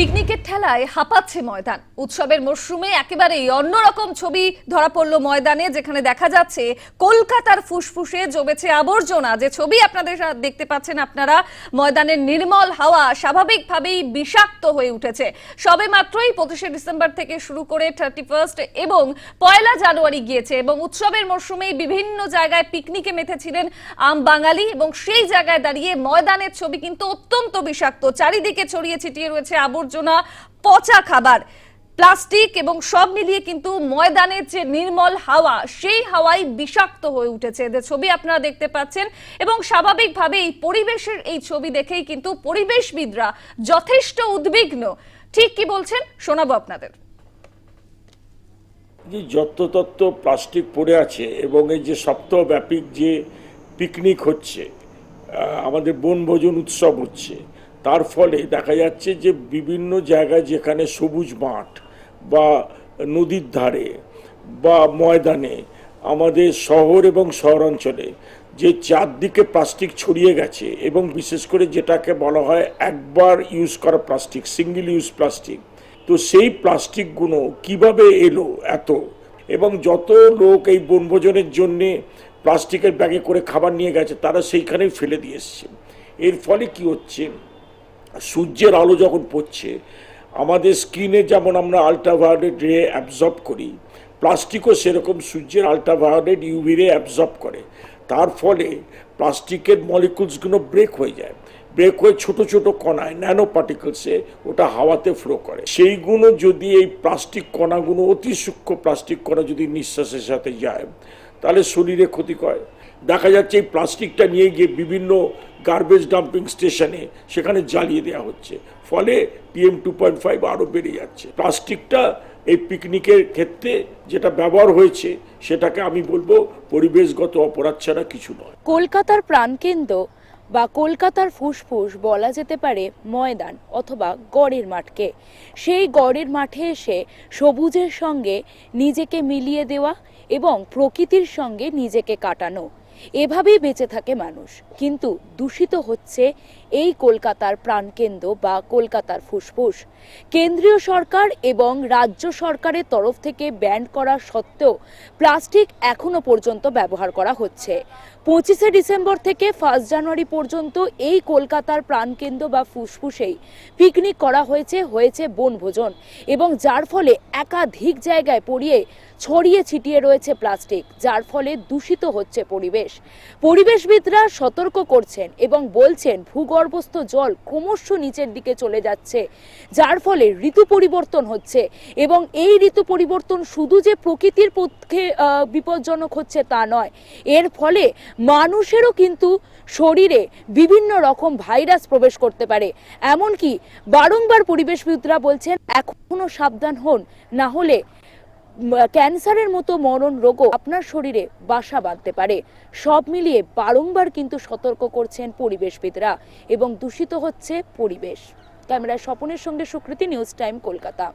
পিকনিকের ঠেলায় হাঁপাচ্ছে ময়দান। উৎসবের মরশুমে একেবারেই অন্যরকম ছবি ধরা পড়ল ময়দানে, যেখানে দেখা যাচ্ছে কলকাতার ফুসফুসে জমেছে আবর্জনা। যে ছবি আপনাদের দেখতে পাচ্ছেন আপনারা, ময়দানের নির্মল হাওয়া স্বাভাবিকভাবেই বিষাক্ত হয়ে উঠেছে। সবে মাত্রই পঁচিশে ডিসেম্বর থেকে শুরু করে থার্টি ফার্স্ট এবং পয়লা জানুয়ারি গিয়েছে এবং উৎসবের মরশুমে বিভিন্ন জায়গায় পিকনিকে মেতেছিলেন আম বাঙালি এবং সেই জায়গায় দাঁড়িয়ে ময়দানের ছবি কিন্তু অত্যন্ত বিষাক্ত। চারিদিকে ছড়িয়ে ছিটিয়ে রয়েছে আবর্জনা। পচা খাবার। প্লাস্টিক এবং সব মিলিয়ে কিন্তু ময়দানের যে নির্মল হাওয়া, সেই হাওয়াই বিষাক্ত হয়ে উঠেছে। এদের ছবি আপনারা দেখতে পাচ্ছেন এবং স্বাভাবিকভাবে এই পরিবেশের এই ছবি দেখেই কিন্তু পরিবেশবিদরা যথেষ্ট উদ্বিগ্ন। ঠিক কি বলছেন? শোনাবো আপনাদের। যে যত্রতত্ত্ব প্লাস্টিক পড়ে আছে এবং এই যে সপ্তাহব্যাপী যে পিকনিক হচ্ছে আমাদের বনভোজন উৎসব হচ্ছে তার ফলে দেখা যাচ্ছে যে বিভিন্ন জায়গায় যেখানে সবুজ মাঠ বা নদীর ধারে বা ময়দানে আমাদের শহর এবং শহরাঞ্চলে যে চারদিকে প্লাস্টিক ছড়িয়ে গেছে এবং বিশেষ করে যেটাকে বলা হয় একবার ইউজ করা প্লাস্টিক, সিঙ্গেল ইউজ প্লাস্টিক, তো সেই প্লাস্টিকগুলো কীভাবে এলো এত? এবং যত লোক এই বনভোজনের জন্যে প্লাস্টিকের ব্যাগে করে খাবার নিয়ে গেছে, তারা সেইখানেই ফেলে দিয়ে এসছে। এর ফলে কি হচ্ছে? সূর্যের আলো যখন পড়ছে, আমাদের স্কিনে যেমন আমরা আলট্রাভায়োলেট রে অ্যাবজর্ব করি, প্লাস্টিকও সেরকম সূর্যের আলট্রাভায়োলেট ইউভি রে অ্যাবজর্ব করে। তার ফলে প্লাস্টিকের মলিকুলসগুলো ব্রেক হয়ে যায়। ব্রেক হয়ে ছোট ছোট কণায় ন্যানো পার্টিকেলসে ওটা হাওয়াতে ফ্লো করে। সেইগুলো যদি এই প্লাস্টিক কণাগুলো, অতি সূক্ষ্ম প্লাস্টিক কণা যদি নিঃশ্বাসের সাথে যায়, তাহলে শরীরে ক্ষতি করে। দেখা যাচ্ছে এই প্লাস্টিকটা নিয়ে গিয়ে বিভিন্ন গার্বেজ ডাম্পিং স্টেশনে সেখানে জ্বালিয়ে দেওয়া হচ্ছে। ফলে পিএম টু পয়েন্ট ফাইভ আরও বেড়ে যাচ্ছে। প্লাস্টিকটা এই পিকনিকের ক্ষেত্রে যেটা ব্যবহার হয়েছে, সেটাকে আমি বলব পরিবেশগত অপরাধ ছাড়া কিছু নয়। কলকাতার প্রাণকেন্দ্র বা কলকাতার ফুসফুস বলা যেতে পারে ময়দান অথবা গড়ের মাঠকে। সেই গড়ের মাঠে এসে সবুজের সঙ্গে নিজেকে মিলিয়ে দেওয়া এবং প্রকৃতির সঙ্গে নিজেকে কাটানো। এভাবেই বেঁচে থাকে মানুষ। কিন্তু দূষিত হচ্ছে এই কলকাতার প্রাণকেন্দ্র বা কলকাতার ফুসফুস। কেন্দ্রীয় সরকার এবং রাজ্য সরকারের তরফ থেকে ব্যান করা সত্ত্বেও প্লাস্টিক এখনও পর্যন্ত ব্যবহার করা হচ্ছে। পঁচিশে ডিসেম্বর থেকে ফার্স্ট জানুয়ারি পর্যন্ত এই কলকাতার প্রাণকেন্দ্র বা ফুসফুসেই পিকনিক করা হয়েছে হয়েছে বনভোজন এবং যার ফলে একাধিক জায়গায় পড়িয়ে ছড়িয়ে ছিটিয়ে রয়েছে প্লাস্টিক, যার ফলে দূষিত হচ্ছে পরিবেশ। পরিবেশবিদরা সতর্ক করছেন এবং বলছেন ভূগর্ভস্থ জল ক্রমশ নিচের দিকে চলে যাচ্ছে, যার ফলে ঋতু পরিবর্তন হচ্ছে এবং এই ঋতু পরিবর্তন শুধু যে প্রকৃতির পক্ষে বিপজ্জনক হচ্ছে তা নয়, এর ফলে মানুষেরও কিন্তু শরীরে বিভিন্ন রকম ভাইরাস প্রবেশ করতে পারে। এমনকি বারংবার পরিবেশবিদরা বলছেন, এখনও সাবধান হন, না হলে ক্যান্সারের মতো মরণ রোগও আপনার শরীরে বাসা বাঁধতে পারে। সব মিলিয়ে বারংবার কিন্তু সতর্ক করছেন পরিবেশবিদরা এবং দূষিত হচ্ছে পরিবেশ। ক্যামেরায় স্বপনের সঙ্গে সুকৃতি, নিউজ টাইম, কলকাতা।